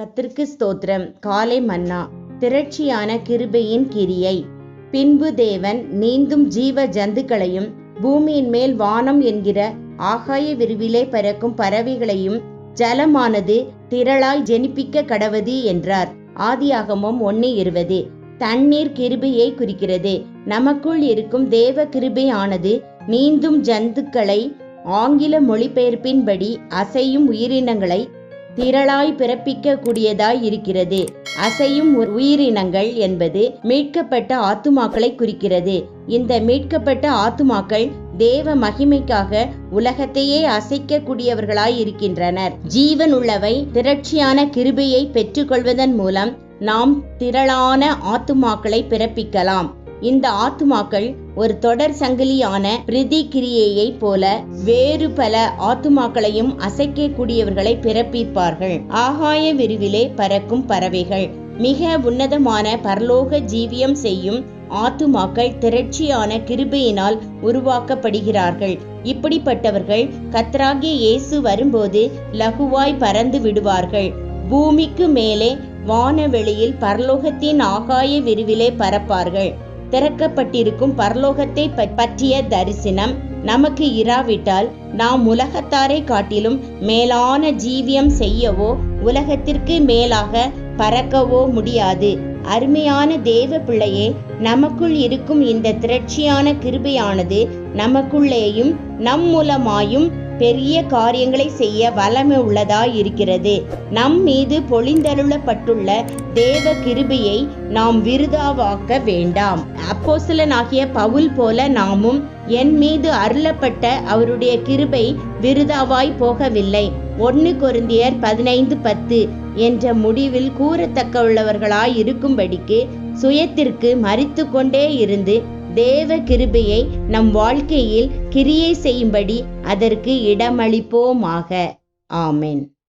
கத்திற்கு ஸ்தோத்திரம். காலை மன்னா. திரட்சியான கிருபையின் கிரியை. பின்பு தேவன் நீந்தும் ஜீவ ஜந்துக்களையும் பூமியின் மேல் வானம் என்கிற ஆகாய விரிவிலே பறக்கும் பறவைகளையும் ஜலமானது திரளாய் ஜெனிப்பிக்க கடவது என்றார். ஆதியாகமும் ஒன்னு இருவது தண்ணீர் கிருபையை குறிக்கிறது. நமக்குள் இருக்கும் தேவ கிருபையானது நீந்தும் ஜந்துக்களை ஆங்கில மொழிபெயர்ப்பின்படி அசையும் உயிரினங்களை திரளாய் பிறப்பிக்க கூடியதாய் இருக்கிறது. அசையும் உயிரினங்கள் என்பது மீட்கப்பட்ட ஆத்துமாக்களை குறிக்கிறது. இந்த மீட்கப்பட்ட ஆத்துமாக்கள் தேவ மகிமைக்காக உலகத்தையே அசைக்க கூடியவர்களாய் இருக்கின்றனர். ஜீவன் உள்ளவை திரட்சியான கிருபையை பெற்றுக்கொள்வதன் மூலம் நாம் திரளான ஆத்துமாக்களை பிறப்பிக்கலாம். இந்த ஆத்துமாக்கள் ஒரு தொடர் சங்கிலியான பிரதிகிரியையை போல வேறு பல ஆத்துமாக்களையும் அசைக்கக்கூடியவர்களை பிறப்பிப்பார்கள். ஆகாய விரிவிலே பறக்கும் பறவைகள். மிக உன்னதமான பரலோக ஜீவியம் செய்யும் ஆத்துமாக்கள் திரட்சியான கிருபையினால் உருவாக்கப்படுகிறார்கள். இப்படிப்பட்டவர்கள் கத்ராகிய இயேசு வரும்போது லகுவாய் பறந்து விடுவார்கள். பூமிக்கு மேலே வானவெளியில் பரலோகத்தின் ஆகாய விரிவிலே பறப்பார்கள். திறக்கப்பட்டிருக்கும் பரலோகத்தை பற்றிய தரிசனம் நமக்கு இராவிட்டால் நாம் உலகத்தாரை காட்டிலும் மேலான ஜீவியம் செய்யவோ உலகத்திற்கு மேலாக பறக்கவோ முடியாது. அருமையான தேவ பிள்ளையே நமக்குள் இருக்கும் இந்த திரட்சியான கிருபையானது நமக்குள்ளேயும் நம் மூலமாயும் பெரிய காரியங்களை செய்ய வல்லமை உள்ளதாய் இருக்கிறது நம் மீது பொழிந்தருளப்பட்டுள்ள தேவ கிருபியை நாம் விருதாவாக்க வேண்டாம். அப்போசலனாகிய பவுல் போல நாமும் என் மீது அருளப்பட்ட அவருடைய கிருபை விருதாவாய் போகவில்லை. ஒன்னு கொருந்தியர் பதினைந்து பத்து என்ற முடிவில் கூறத்தக்க உள்ளவர்களாய் இருக்கும்படிக்கு சுயத்திற்கு மறித்து கொண்டே இருந்து தேவ கிருபையை நம் வாழ்க்கையில் கிரியை செய்யும்படி அதற்கு இடமளிப்போமாக. ஆமென்.